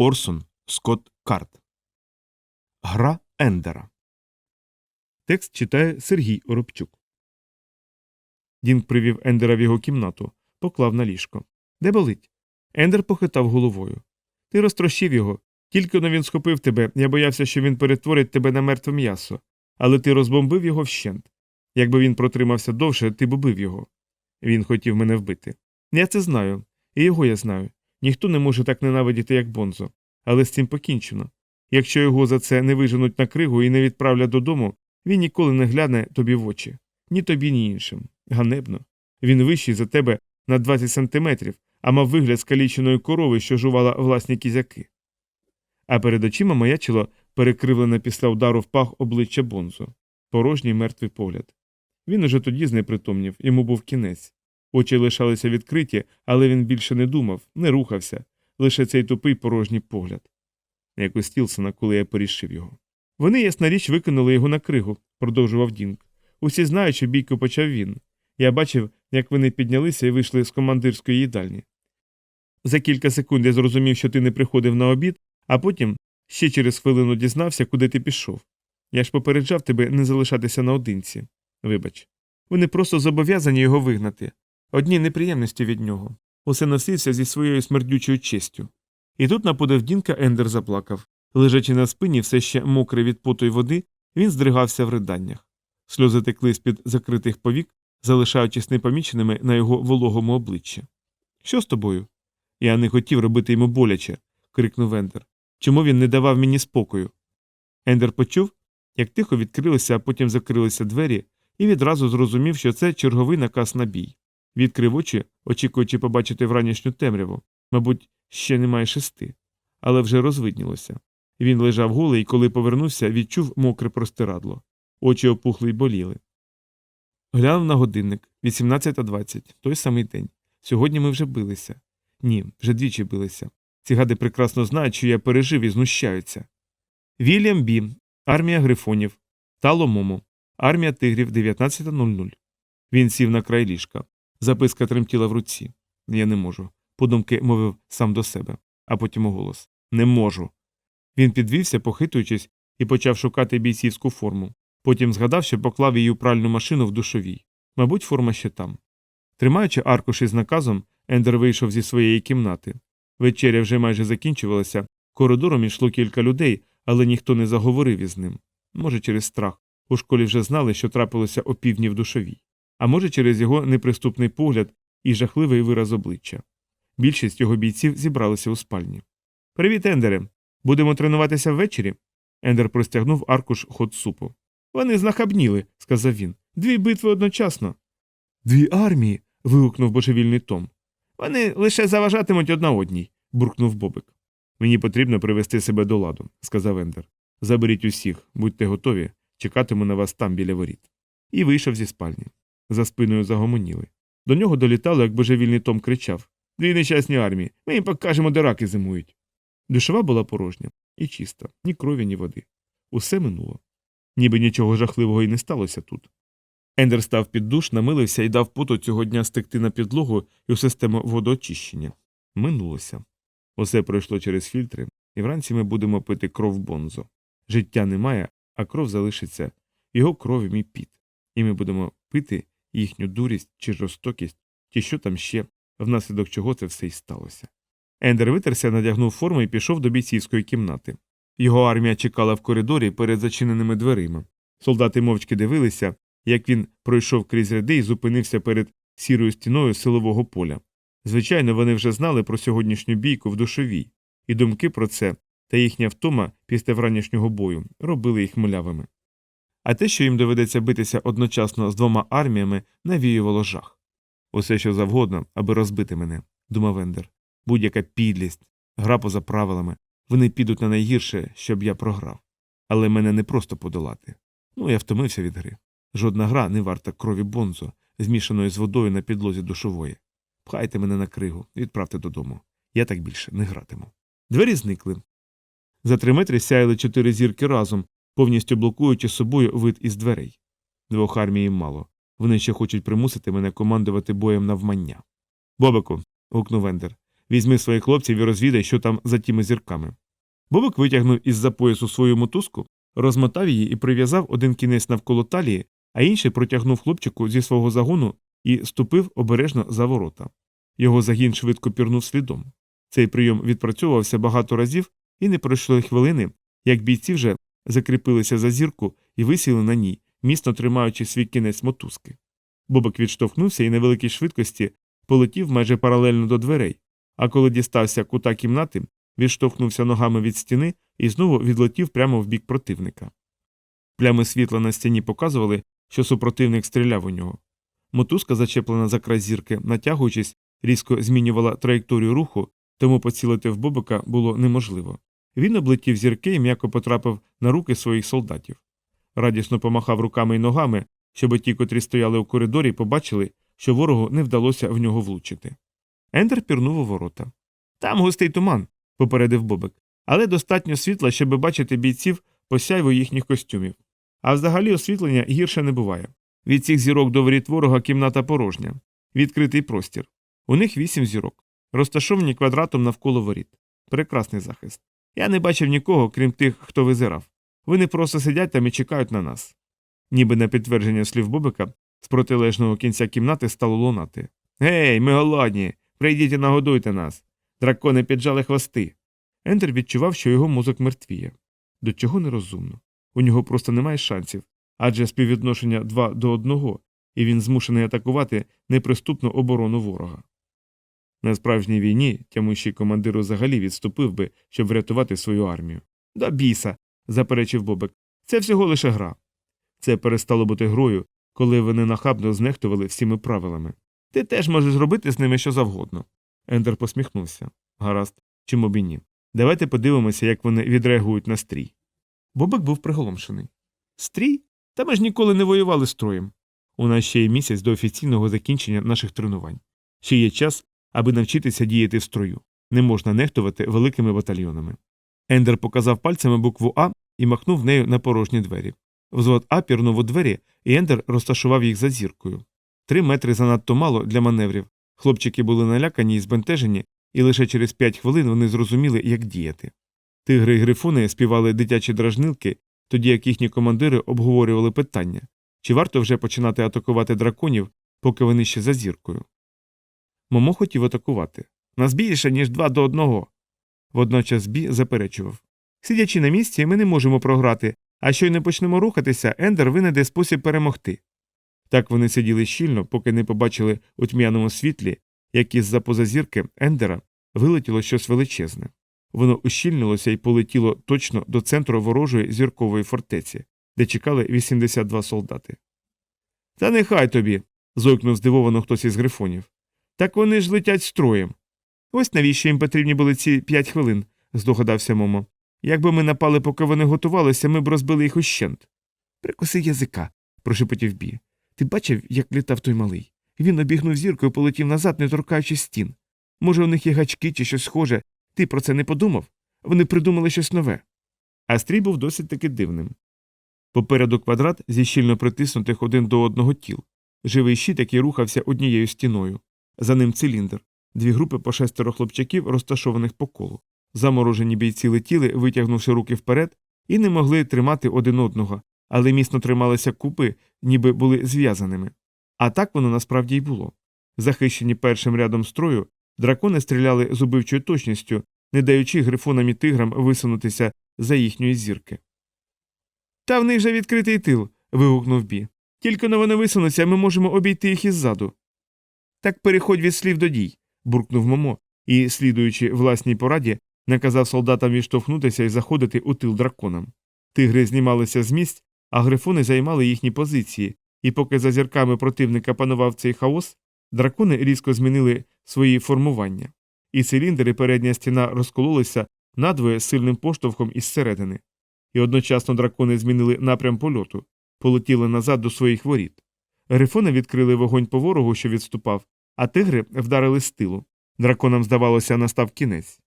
Орсон Скотт Карт. Гра Ендера. Текст читає Сергій Оробчук. Дінк привів Ендера в його кімнату, поклав на ліжко. Де болить? Ендер похитав головою. Ти розтрощив його. Тільки но він схопив тебе, я боявся, що він перетворить тебе на мертве м'ясо. Але ти розбомбив його вщент. Якби він протримався довше, ти б убив його. Він хотів мене вбити. Я це знаю, і його я знаю. Ніхто не може так ненавидіти, як Бонзо. Але з цим покінчено. Якщо його за це не виженуть на кригу і не відправлять додому, він ніколи не гляне тобі в очі. Ні тобі, ні іншим. Ганебно. Він вищий за тебе на 20 сантиметрів, а мав вигляд скаліченої корови, що жувала власні кізяки. А перед очима маячило перекривлене після удару в пах обличчя Бонзо. Порожній мертвий погляд. Він уже тоді знепритомнів, йому був кінець. Очі лишалися відкриті, але він більше не думав, не рухався, лише цей тупий порожній погляд. Як у Стілсона, коли я порішив його. Вони, ясна річ, викинули його на кригу, продовжував Дінк. Усі знають, що бійку почав він. Я бачив, як вони піднялися і вийшли з командирської їдальні. За кілька секунд я зрозумів, що ти не приходив на обід, а потім ще через хвилину дізнався, куди ти пішов. Я ж попереджав тебе не залишатися наодинці. Вибач. Вони просто зобов'язані його вигнати. Одні неприємності від нього. Усе носився зі своєю смердючою честю. І тут на подив Дінка Ендер заплакав. Лежачи на спині, все ще мокрий від поту й води, він здригався в риданнях. Сльози текли з під закритих повік, залишаючись непоміченими на його вологому обличчі. Що з тобою? Я не хотів робити йому боляче. крикнув Ендер. Чому він не давав мені спокою? Ендер почув, як тихо відкрилися, а потім закрилися двері, і відразу зрозумів, що це черговий наказ на бій. Відкрив очі, очікуючи побачити вранішню темряву, мабуть, ще немає шести, але вже розвиднілося. Він лежав голий і коли повернувся, відчув мокре простирадло. Очі опухли й боліли. Глянув на годинник 18.20, той самий день. Сьогодні ми вже билися. Ні, вже двічі билися. Ці гади прекрасно знають, що я пережив і знущаються. Вільям Бі, армія грифонів, Тало Мому, армія тигрів 19.00. Він сів на край ліжка. Записка тремтіла в руці. Я не можу. Подумки мовив сам до себе, а потім у голос Не можу. Він підвівся, похитуючись, і почав шукати бійцівську форму. Потім згадав, що поклав її у пральну машину в душовій. Мабуть, форма ще там. Тримаючи аркуш із наказом, Ендер вийшов зі своєї кімнати. Вечеря вже майже закінчувалася, коридором йшло кілька людей, але ніхто не заговорив із ним. Може, через страх. У школі вже знали, що трапилося о півдні в душовій, а може, через його неприступний погляд і жахливий вираз обличчя. Більшість його бійців зібралися у спальні. Привіт, Ендере. Будемо тренуватися ввечері? Ендер простягнув аркуш ход супу. Вони знахабніли, сказав він. Дві битви одночасно. Дві армії. вигукнув божевільний Том. Вони лише заважатимуть одна одній, буркнув Бобик. Мені потрібно привести себе до ладу, сказав Ендер. Заберіть усіх, будьте готові, чекатиму на вас там біля воріт. І вийшов зі спальні. За спиною загомоніли. До нього долітало, як божевільний Том кричав Дві нещасні армії, ми їм покажемо, де раки зимують. Душова була порожня і чиста, ні крові, ні води. Усе минуло. Ніби нічого жахливого і не сталося тут. Ендер став під душ, намилився і дав путу цього дня стекти на підлогу і у систему водоочищення. Минулося. Усе пройшло через фільтри, і вранці ми будемо пити кров бонзо. Життя немає, а кров залишиться, його кров і мій піт. І ми будемо пити їхню дурість чи жорстокість, чи що там ще, внаслідок чого це все й сталося. Ендер витерся, надягнув форму і пішов до бійцівської кімнати. Його армія чекала в коридорі перед зачиненими дверима. Солдати мовчки дивилися, як він пройшов крізь ряди і зупинився перед сірою стіною силового поля. Звичайно, вони вже знали про сьогоднішню бійку в душовій, і думки про це та їхня втома після вранішнього бою робили їх млявими. А те, що їм доведеться битися одночасно з двома арміями, навіювало жах. Усе що завгодно, аби розбити мене, думав Ендер. Будь-яка підлість, гра поза правилами, вони підуть на найгірше, щоб я програв. Але мене не просто подолати. Ну, я втомився від гри. Жодна гра не варта крові бонзо, змішаної з водою на підлозі душової. Пхайте мене на кригу, відправте додому. Я так більше не гратиму. Двері зникли. За три метри сяяли чотири зірки разом, повністю блокуючи собою вид із дверей. Двох армій їм мало. Вони ще хочуть примусити мене командувати боєм навмання. Бобику. гукнув Ендер. Візьми своїх хлопців і розвідай, що там за тими зірками. Бобик витягнув із за поясу свою мотузку, розмотав її і прив'язав один кінець навколо талії, а інший протягнув хлопчику зі свого загону і ступив обережно за ворота. Його загін швидко пірнув слідом. Цей прийом відпрацьовувався багато разів, і не пройшло хвилини, як бійці вже закріпилися за зірку і висіли на ній, міцно тримаючи свій кінець мотузки. Бобик відштовхнувся і на великій швидкості полетів майже паралельно до дверей, а коли дістався кута кімнати, відштовхнувся ногами від стіни і знову відлетів прямо в бік противника. Плями світла на стіні показували, що супротивник стріляв у нього. Мотузка, зачеплена за край зірки, натягуючись, різко змінювала траєкторію руху, тому поцілити в Бобика було неможливо. Він облетів зірки і м'яко потрапив на руки своїх солдатів. Радісно помахав руками й ногами, щоб ті, котрі стояли у коридорі, побачили, що ворогу не вдалося в нього влучити. Ендер пірнув у ворота. Там густий туман, попередив Бобик, але достатньо світла, щоб бачити бійців по сяйву їхніх костюмів. А взагалі освітлення гірше не буває. Від цих зірок до воріт ворога кімната порожня, відкритий простір. У них вісім зірок, розташовані квадратом навколо воріт. Прекрасний захист. Я не бачив нікого, крім тих, хто визирав. Вони просто сидять там і чекають на нас. Ніби на підтвердження слів Бобика, з протилежного кінця кімнати стало лунати. Гей, ми голодні! Прийдіть і нагодуйте нас. Дракони піджали хвости. Ендер відчував, що його мозок мертвіє. До чого нерозумно. У нього просто немає шансів, адже співвідношення 2 до 1, і він змушений атакувати неприступну оборону ворога. На справжній війні тямущий командир взагалі відступив би, щоб врятувати свою армію. Да біса, заперечив Бобик. Це всього лише гра. Це перестало бути грою, коли вони нахабно знехтували всіми правилами. Ти теж можеш зробити з ними що завгодно. Ендер посміхнувся. Гаразд, чому б і ні. Давайте подивимося, як вони відреагують на стрій. Бобик був приголомшений. Стрій? Та ми ж ніколи не воювали строєм. У нас ще є місяць до офіційного закінчення наших тренувань. Ще є час, аби навчитися діяти в строю. Не можна нехтувати великими батальйонами. Ендер показав пальцями букву А і махнув нею на порожні двері. Взвод А пірнув у двері, і Ендер розташував їх за зіркою. Три метри занадто мало для маневрів. Хлопчики були налякані і збентежені, і лише через п'ять хвилин вони зрозуміли, як діяти. Тигри й грифони співали дитячі дражнилки, тоді як їхні командири обговорювали питання чи варто вже починати атакувати драконів, поки вони ще за зіркою. Момо хотів атакувати. Нас більше, ніж два до одного. Водночас Бі заперечував. Сидячи на місці, ми не можемо програти, а щойно почнемо рухатися, Ендер винайде спосіб перемогти. Так вони сиділи щільно, поки не побачили у тьмяному світлі, як із за позазірки Ендера вилетіло щось величезне. Воно ущільнилося і полетіло точно до центру ворожої зіркової фортеці, де чекали 82 солдати. Та нехай тобі. зойкнув здивовано хтось із грифонів. Так вони ж летять строєм. Ось навіщо їм потрібні були ці п'ять хвилин, здогадався Момо. Якби ми напали, поки вони готувалися, ми б розбили їх ущент. Прикуси язика, прошепотів Бі. Ти бачив, як літав той малий? Він обігнув зірку і полетів назад, не торкаючи стін. Може, у них є гачки чи щось схоже. Ти про це не подумав? Вони придумали щось нове. А стрій був досить таки дивним. Попереду квадрат зі щільно притиснутих один до одного тіл, живий щит, який рухався однією стіною. За ним циліндр, дві групи по шестеро хлопчаків, розташованих по колу. Заморожені бійці летіли, витягнувши руки вперед, і не могли тримати один одного, але міцно трималися купи, ніби були зв'язаними. А так воно насправді й було. Захищені першим рядом строю, дракони стріляли з убивчою точністю, не даючи грифонам і тиграм висунутися за їхньої зірки. Та в них же відкритий тил. вигукнув Бі. Тільки но вони висунуться, ми можемо обійти їх іззаду. Так переходь від слів до дій, буркнув Момо і, слідуючи власній пораді, наказав солдатам відштовхнутися і заходити у тил драконам. Тигри знімалися з місць, а грифони займали їхні позиції, і поки за зірками противника панував цей хаос, дракони різко змінили свої формування, і циліндр і передня стіна розкололися надвоє сильним поштовхом із середини. І одночасно дракони змінили напрям польоту, полетіли назад до своїх воріт. Грифони відкрили вогонь по ворогу, що відступав, а тигри вдарили з тилу. Драконам, здавалося, настав кінець.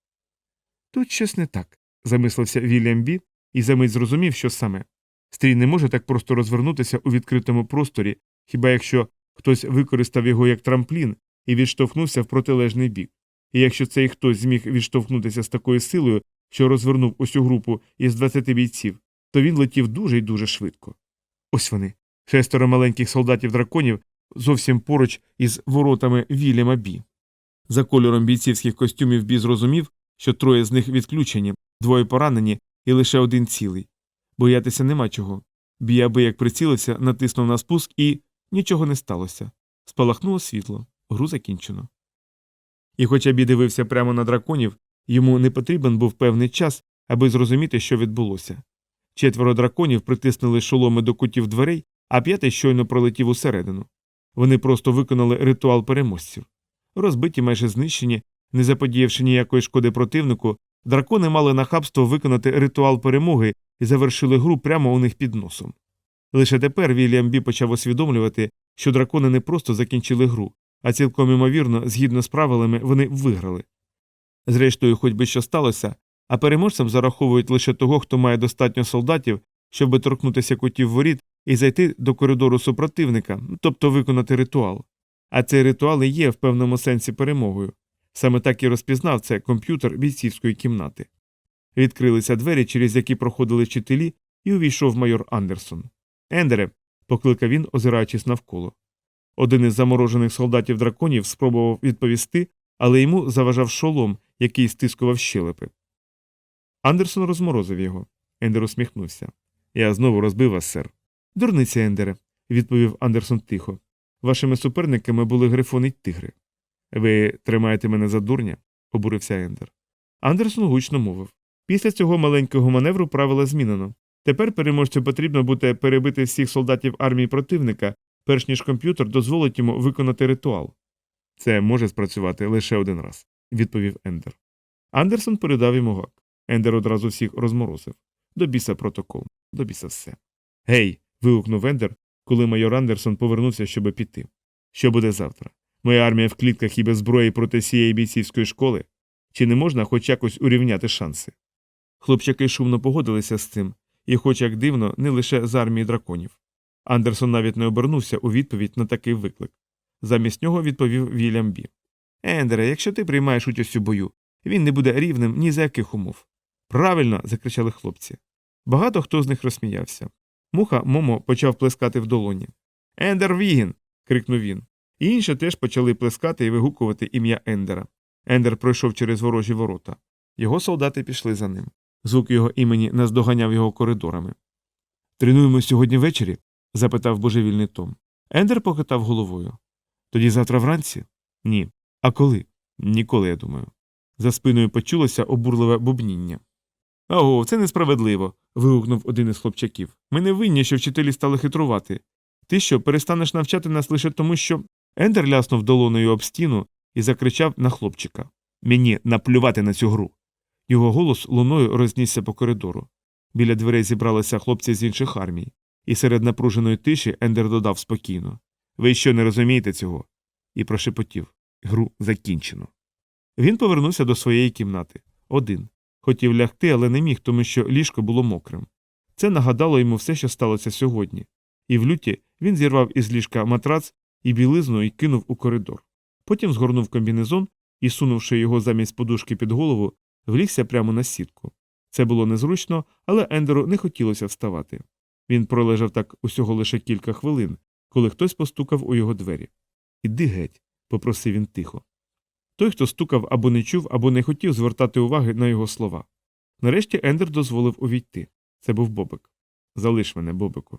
Тут щось не так, замислився Вільям Бі і за мить зрозумів, що саме. Стрій не може так просто розвернутися у відкритому просторі, хіба якщо хтось використав його як трамплін і відштовхнувся в протилежний бік. І якщо цей хтось зміг відштовхнутися з такою силою, що розвернув усю групу із 20 бійців, то він летів дуже й дуже швидко. Ось вони. Шестеро маленьких солдатів драконів зовсім поруч із воротами Вільяма Бі. За кольором бійцівських костюмів Бі зрозумів, що троє з них відключені, двоє поранені і лише один цілий. Боятися нема чого. Бі аби як прицілився, натиснув на спуск і нічого не сталося. Спалахнуло світло, гру закінчено. І хоча Бі дивився прямо на драконів, йому не потрібен був певний час, аби зрозуміти, що відбулося. Четверо драконів притиснули шоломи до кутів дверей, а п'ятий щойно пролетів усередину. Вони просто виконали ритуал переможців. Розбиті, майже знищені, не заподіявши ніякої шкоди противнику, дракони мали нахабство виконати ритуал перемоги і завершили гру прямо у них під носом. Лише тепер Вільям Бі почав усвідомлювати, що дракони не просто закінчили гру, а цілком імовірно, згідно з правилами, вони виграли. Зрештою, хоч би що сталося, а переможцям зараховують лише того, хто має достатньо солдатів, щоб торкнутися кутів воріт і зайти до коридору супротивника, тобто виконати ритуал. А цей ритуал і є в певному сенсі перемогою. Саме так і розпізнав це комп'ютер бійцівської кімнати. Відкрилися двері, через які проходили вчителі, і увійшов майор Андерсон. Ендере, покликав він, озираючись навколо. Один із заморожених солдатів драконів спробував відповісти, але йому заважав шолом, який стискував щелепи. Андерсон розморозив його. Ендер усміхнувся. Я знову розбив вас, сер. Дурниця, Ендере, відповів Андерсон тихо. Вашими суперниками були грифони й тигри. Ви тримаєте мене за дурня? обурився Ендер. Андерсон гучно мовив. Після цього маленького маневру правила змінено. Тепер переможцю потрібно буде перебити всіх солдатів армії противника, перш ніж комп'ютер дозволить йому виконати ритуал. Це може спрацювати лише один раз, відповів Ендер. Андерсон передав йому гак. Ендер одразу всіх розморозив. До біса протокол, до біса все. Гей. Вигукнув Ендер, коли майор Андерсон повернувся, щоб піти. Що буде завтра? Моя армія в клітках і без зброї проти всієї бійцівської школи? Чи не можна хоч якось урівняти шанси? Хлопчаки шумно погодилися з цим, і, хоч як дивно, не лише з армії драконів. Андерсон навіть не обернувся у відповідь на такий виклик. Замість нього відповів Вільям Бі. Ендере, якщо ти приймаєш участь у бою, він не буде рівним ні за яких умов. Правильно. закричали хлопці. Багато хто з них розсміявся. Муха Момо почав плескати в долоні. Ендер Вігін. крикнув він. І інші теж почали плескати і вигукувати ім'я Ендера. Ендер пройшов через ворожі ворота. Його солдати пішли за ним. Звук його імені наздоганяв його коридорами. Тренуємо сьогодні ввечері? запитав божевільний Том. Ендер похитав головою. Тоді завтра вранці? Ні. А коли? Ніколи, я думаю. За спиною почулося обурливе бубніння. Ого, це несправедливо. Вигукнув один із хлопчаків. Ми не винні, що вчителі стали хитрувати. Ти що, перестанеш навчати нас лише тому, що. Ендер ляснув долоною об стіну і закричав на хлопчика Мені наплювати на цю гру. Його голос луною рознісся по коридору. Біля дверей зібралися хлопці з інших армій, і серед напруженої тиші Ендер додав спокійно Ви що не розумієте цього? І прошепотів гру закінчено. Він повернувся до своєї кімнати один. Хотів лягти, але не міг, тому що ліжко було мокрим. Це нагадало йому все, що сталося сьогодні, і в люті він зірвав із ліжка матрац і білизну і кинув у коридор. Потім згорнув комбінезон і, сунувши його замість подушки під голову, влігся прямо на сітку. Це було незручно, але Ендеру не хотілося вставати. Він пролежав так усього лише кілька хвилин, коли хтось постукав у його двері. Іди геть, попросив він тихо. Той, хто стукав або не чув, або не хотів звертати уваги на його слова. Нарешті Ендер дозволив увійти. Це був Бобик. Залиш мене, Бобику.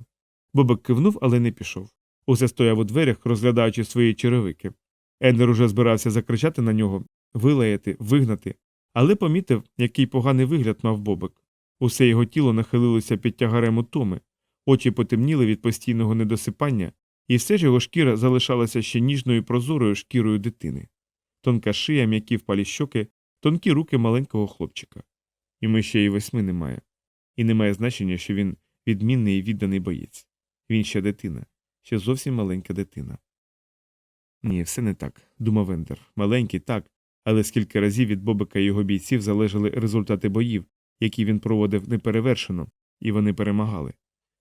Бобик кивнув, але не пішов. Усе стояв у дверях, розглядаючи свої черевики. Ендер уже збирався закричати на нього, вилаяти, вигнати, але помітив, який поганий вигляд мав Бобик. Усе його тіло нахилилося під тягарем утоми, очі потемніли від постійного недосипання, і все ж його шкіра залишалася ще ніжною прозорою шкірою дитини. Тонка шия, м'які впалі щоки, тонкі руки маленького хлопчика. Йому ще й восьми немає. І немає значення, що він відмінний і відданий боєць. Він ще дитина, ще зовсім маленька дитина. Ні, все не так, думав Ендер. Маленький так, але скільки разів від Бобика і його бійців залежали результати боїв, які він проводив неперевершено, і вони перемагали.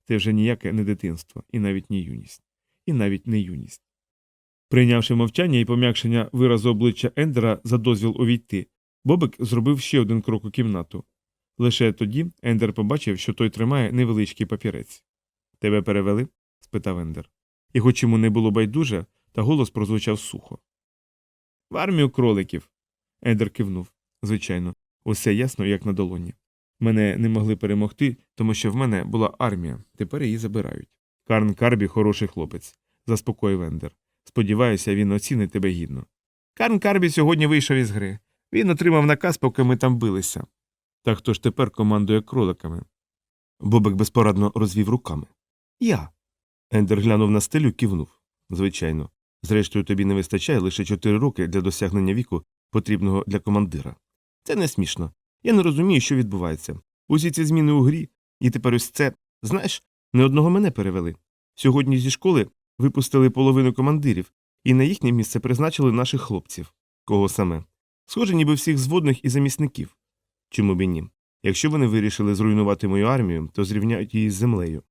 Це вже ніяке не дитинство, і навіть не юність, і навіть не юність. Прийнявши мовчання і пом'якшення виразу обличчя Ендера за дозвіл увійти, Бобик зробив ще один крок у кімнату. Лише тоді Ендер побачив, що той тримає невеличкий папірець. Тебе перевели? спитав Ендер. І хоч йому не було байдуже, та голос прозвучав сухо. В армію кроликів. Ендер кивнув. Звичайно, усе ясно, як на долоні. Мене не могли перемогти, тому що в мене була армія, тепер її забирають. Карн Карбі хороший хлопець, заспокоїв Ендер. Сподіваюся, він оцінить тебе гідно. Карн Карбі сьогодні вийшов із гри. Він отримав наказ, поки ми там билися. Так хто ж тепер командує кроликами? Бобик безпорадно розвів руками. Я. Ендер глянув на стелю кивнув. Звичайно. Зрештою, тобі не вистачає лише чотири роки для досягнення віку, потрібного для командира. Це не смішно. Я не розумію, що відбувається. Усі ці зміни у грі, і тепер ось це. Знаєш, не одного мене перевели. Сьогодні зі школи випустили половину командирів, і на їхнє місце призначили наших хлопців. Кого саме? Схоже, ніби всіх зводних і замісників. Чому б і ні? Якщо вони вирішили зруйнувати мою армію, то зрівняють її з землею.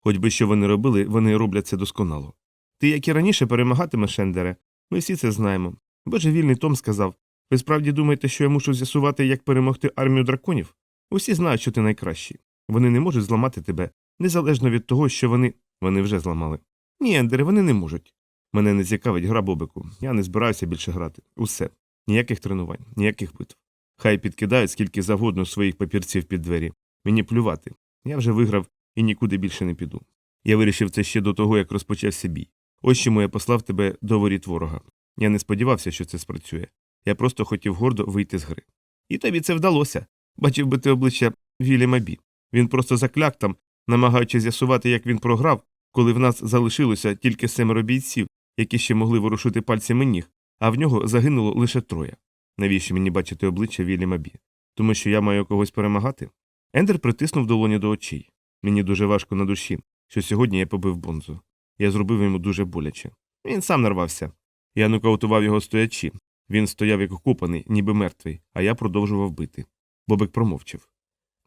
Хоч би що вони робили, вони роблять це досконало. Ти, як і раніше, перемагатимеш, Ендере. Ми всі це знаємо. Божевільний Том сказав ви справді думаєте, що я мушу з'ясувати, як перемогти армію драконів? Усі знають, що ти найкращий. Вони не можуть зламати тебе, незалежно від того, що вони. Вони вже зламали. Ні, Ендере, вони не можуть. Мене не цікавить гра Бобику. Я не збираюся більше грати. Усе. Ніяких тренувань, ніяких битв. Хай підкидають скільки завгодно своїх папірців під двері. Мені плювати. Я вже виграв і нікуди більше не піду. Я вирішив це ще до того, як розпочався бій. Ось чому я послав тебе до воріт ворога. Я не сподівався, що це спрацює. Я просто хотів гордо вийти з гри. І тобі це вдалося. Бачив би ти обличчя Вільяма Бі. Він просто закляк там, намагаючись з'ясувати, як він програв, коли в нас залишилося тільки семеро бійців, які ще могли ворушити пальцями ніг, а в нього загинуло лише троє. Навіщо мені бачити обличчя Вільяма Бі? Тому що я маю когось перемагати? Ендер притиснув долоні до очей. Мені дуже важко на душі, що сьогодні я побив Бонзу. Я зробив йому дуже боляче. Він сам нарвався. Я нокаутував його стоячи. Він стояв як окупаний, ніби мертвий, а я продовжував бити. Бобик промовчав.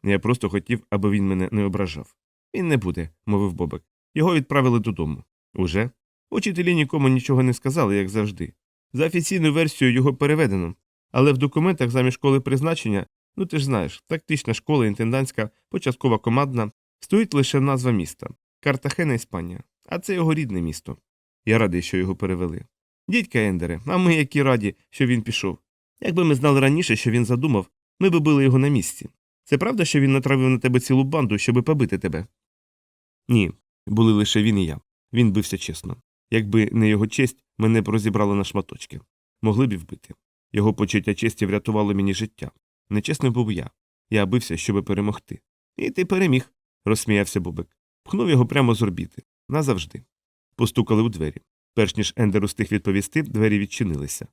Я просто хотів, аби він мене не ображав. Він не буде, мовив Бобик. Його відправили додому. Уже? Учителі нікому нічого не сказали, як завжди. За офіційною версією його переведено, але в документах замість школи призначення, ну ти ж знаєш, тактична школа, інтендантська, початкова командна, стоїть лише назва міста Картахена, Іспанія, а це його рідне місто. Я радий, що його перевели. Дідька Ендере, а ми які раді, що він пішов. Якби ми знали раніше, що він задумав, ми би били його на місці. Це правда, що він натравив на тебе цілу банду, щоби побити тебе? Ні, були лише він і я. Він бився чесно. Якби не його честь, мене б розібрали на шматочки. Могли б і вбити. Його почуття честі врятувало мені життя. Нечесним був я. Я бився, щоби перемогти. І ти переміг, розсміявся Бобик. Пхнув його прямо з орбіти. Назавжди. Постукали у двері. Перш ніж Ендер устиг відповісти, двері відчинилися.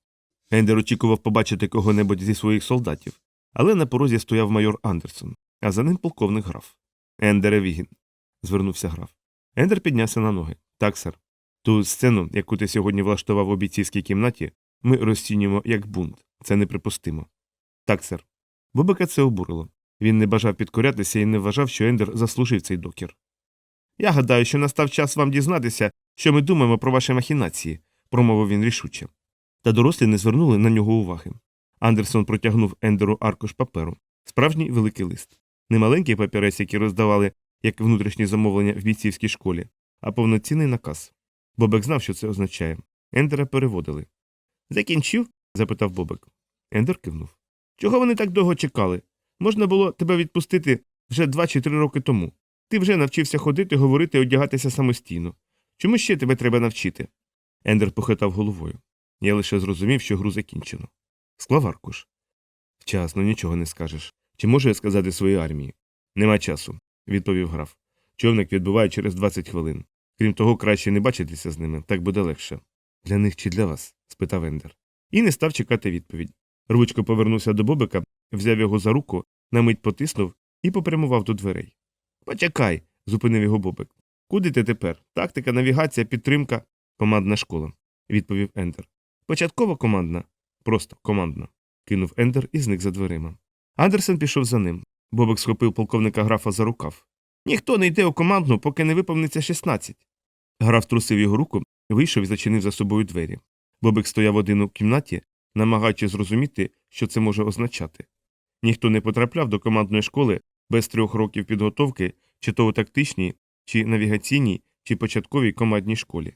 Ендер очікував побачити кого-небудь зі своїх солдатів, але на порозі стояв майор Андерсон, а за ним полковник граф. Ендере Вігін. звернувся граф. Ендер піднявся на ноги. Так, сер. Ту сцену, яку ти сьогодні влаштував у бійцівській кімнаті, ми розцінюємо як бунт. Це неприпустимо. Так, сер. Бобика це обурило. Він не бажав підкорятися і не вважав, що Ендер заслужив цей докір. Я гадаю, що настав час вам дізнатися, що ми думаємо про ваші махінації, промовив він рішуче. Та дорослі не звернули на нього уваги. Андерсон протягнув Ендеру аркуш паперу, справжній великий лист. Не маленький папірець, який роздавали як внутрішні замовлення в бійцівській школі, а повноцінний наказ. Бобек знав, що це означає. Ендера переводили. Закінчив? запитав Бобек. Ендер кивнув. Чого вони так довго чекали? Можна було тебе відпустити вже два чи три роки тому. Ти вже навчився ходити, говорити одягатися самостійно. Чому ще тебе треба навчити? Ендер похитав головою. Я лише зрозумів, що гру закінчено. Склав аркуш. Вчасно, нічого не скажеш. Чи можу я сказати своїй армії? Нема часу, відповів граф. Човник відбуває через 20 хвилин. Крім того, краще не бачитися з ними, так буде легше. Для них чи для вас? спитав Ендер. І не став чекати відповідь. Рвучко повернувся до Бобика, взяв його за руку, на мить потиснув і попрямував до дверей. Почекай, зупинив його Бобик. Куди ти тепер? Тактика, навігація, підтримка. Командна школа, відповів Ендер. Початкова командна. Просто командна. кинув Ендер і зник за дверима. Андерсен пішов за ним. Бобик схопив полковника графа за рукав. Ніхто не йде у командну, поки не виповниться 16. Граф трусив його руку, вийшов і зачинив за собою двері. Бобик стояв один у кімнаті, намагаючись зрозуміти, що це може означати. Ніхто не потрапляв до командної школи без трьох років підготовки, чи то у тактичній, чи навігаційній, чи початковій командній школі.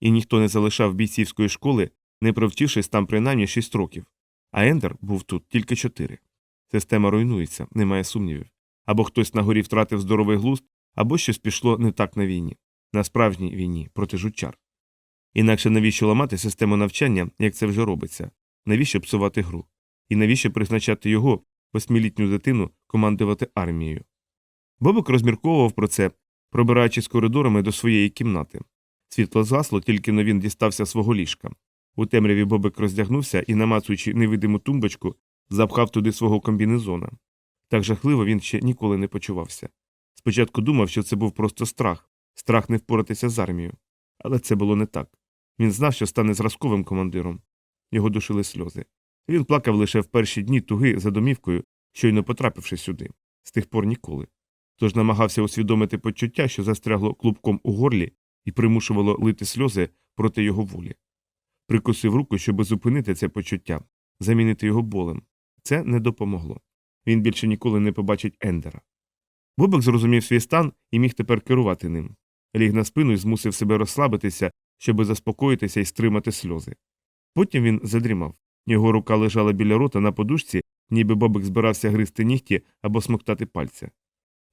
І ніхто не залишав бійцівської школи, не провчившись там принаймні 6 років. А Ендер був тут тільки 4. Система руйнується, немає сумнівів. Або хтось на горі втратив здоровий глузд, або щось пішло не так на війні, на справжній війні проти жучар. Інакше навіщо ламати систему навчання, як це вже робиться, навіщо псувати гру? І навіщо призначати його, восьмилітню дитину, командувати армією? Бобик розмірковував про це, пробираючись коридорами до своєї кімнати. Світло згасло, тільки но він дістався свого ліжка. У темряві Бобик роздягнувся і, намацуючи невидиму тумбочку, запхав туди свого комбінезона. Так жахливо він ще ніколи не почувався. Спочатку думав, що це був просто страх, страх не впоратися з армією. Але це було не так. Він знав, що стане зразковим командиром. Його душили сльози. Він плакав лише в перші дні туги за домівкою, щойно потрапивши сюди, з тих пор ніколи. Тож намагався усвідомити почуття, що застрягло клубком у горлі і примушувало лити сльози проти його волі. Прикусив руку, щоб зупинити це почуття, замінити його болем. Це не допомогло. Він більше ніколи не побачить Ендера. Бобик зрозумів свій стан і міг тепер керувати ним. Ліг на спину і змусив себе розслабитися, щоби заспокоїтися і стримати сльози. Потім він задрімав. Його рука лежала біля рота на подушці, ніби Бобик збирався гризти нігті або смоктати пальця.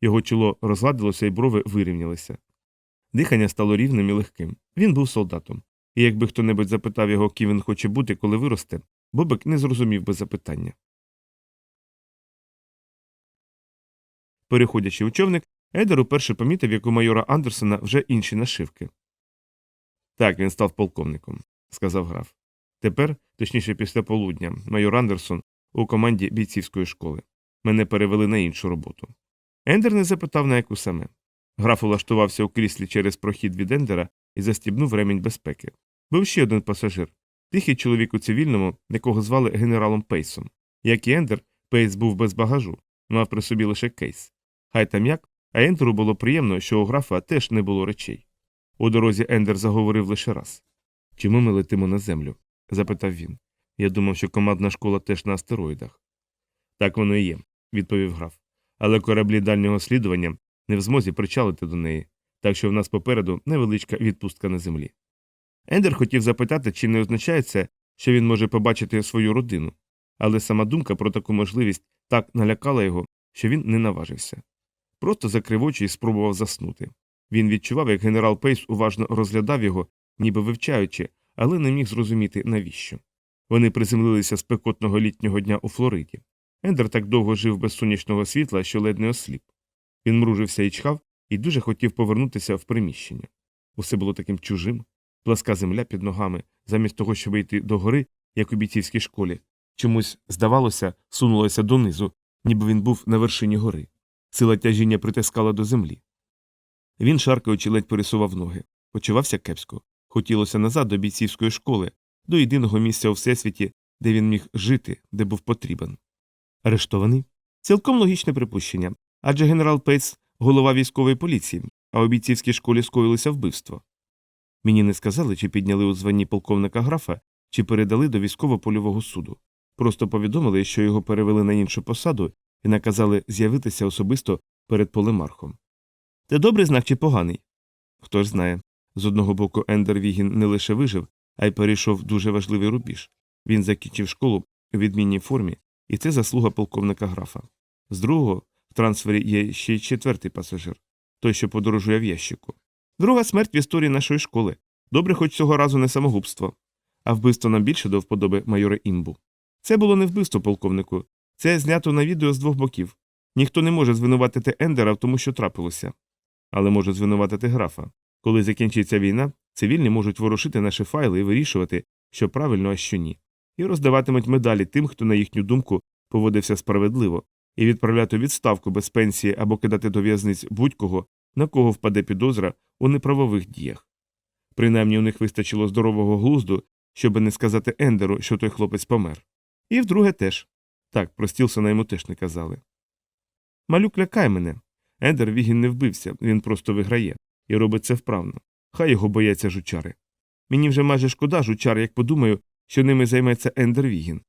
Його чоло розгладилося і брови вирівнялися. Дихання стало рівним і легким. Він був солдатом. І якби хто небудь запитав його, ким він хоче бути, коли виросте, Бобик не зрозумів би запитання. Переходячи у човник, Едер уперше помітив, як у майора Андерсона вже інші нашивки. Так, він став полковником, сказав граф. Тепер, точніше після полудня, майор Андерсон у команді бійцівської школи. Мене перевели на іншу роботу. Ендер не запитав, на яку саме. Граф улаштувався у кріслі через прохід від Ендера і застібнув ремінь безпеки. Був ще один пасажир тихий чоловік у цивільному, якого звали генералом Пейсом. Як і Ендер, Пейс був без багажу, мав при собі лише кейс. Хай там як, а Ендеру було приємно, що у графа теж не було речей. У дорозі Ендер заговорив лише раз Чому ми летимо на землю? запитав він. Я думав, що командна школа теж на астероїдах. Так воно і є, відповів граф. Але кораблі дальнього слідування не в змозі причалити до неї, так що в нас попереду невеличка відпустка на землі. Ендер хотів запитати, чи не означає це, що він може побачити свою родину, але сама думка про таку можливість так налякала його, що він не наважився. Просто закрив очі і спробував заснути. Він відчував, як генерал Пейс уважно розглядав його, ніби вивчаючи, але не міг зрозуміти, навіщо. Вони приземлилися спекотного літнього дня у Флориді. Ендер так довго жив без сонячного світла, що ледь не осліп. Він мружився і чхав і дуже хотів повернутися в приміщення. Усе було таким чужим, пласка земля під ногами, замість того, щоб йти до гори, як у бійцівській школі. Чомусь, здавалося, сунулося донизу, ніби він був на вершині гори. Сила тяжіння притискала до землі. Він, шаркаючи, ледь пересував ноги, почувався кепсько. Хотілося назад до бійцівської школи, до єдиного місця у всесвіті, де він міг жити, де був потрібен. Арештований? Цілком логічне припущення. Адже генерал Пейтс – голова військової поліції, а у бійцівській школі скоїлося вбивство. Мені не сказали, чи підняли у званні полковника графа, чи передали до військово-польового суду. Просто повідомили, що його перевели на іншу посаду і наказали з'явитися особисто перед полемархом. Це добрий знак чи поганий? Хто ж знає. З одного боку, Ендер Вігін не лише вижив, а й перейшов дуже важливий рубіж. Він закінчив школу у відмінній формі, і це заслуга полковника графа. З другого, в трансфері є ще й четвертий пасажир той, що подорожує в ящику. Друга смерть в історії нашої школи. Добре, хоч цього разу не самогубство. А вбивство нам більше до вподоби майора імбу. Це було не вбивство, полковнику. Це знято на відео з двох боків. Ніхто не може звинуватити Ендера в тому, що трапилося. Але може звинуватити графа. Коли закінчиться війна, цивільні можуть ворушити наші файли і вирішувати, що правильно, а що ні. І роздаватимуть медалі тим, хто, на їхню думку, поводився справедливо, і відправляти відставку без пенсії або кидати до в'язниць будь-кого, на кого впаде підозра у неправових діях. Принаймні у них вистачило здорового глузду, щоби не сказати Ендеру, що той хлопець помер. І вдруге теж. Так, про Стілсона йому теж не казали. Малюк лякає мене. Ендер Вігін не вбився, він просто виграє, і робить це вправно. Хай його бояться жучари. Мені вже майже шкода жучар, як подумаю, що ними займеться Ендер Вігін.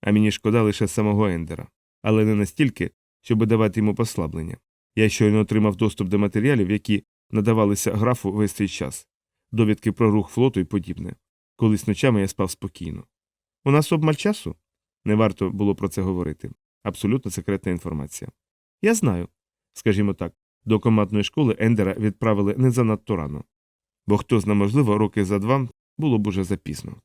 А мені шкода лише самого Ендера. Але не настільки, щоб давати йому послаблення. Я щойно отримав доступ до матеріалів, які надавалися графу весь цей час, довідки про рух флоту і подібне. Колись ночами я спав спокійно. У нас обмаль часу? Не варто було про це говорити. Абсолютно секретна інформація. Я знаю. Скажімо так, до командної школи Ендера відправили не занадто рано. Бо хто зна, можливо, роки за два було б уже запізно.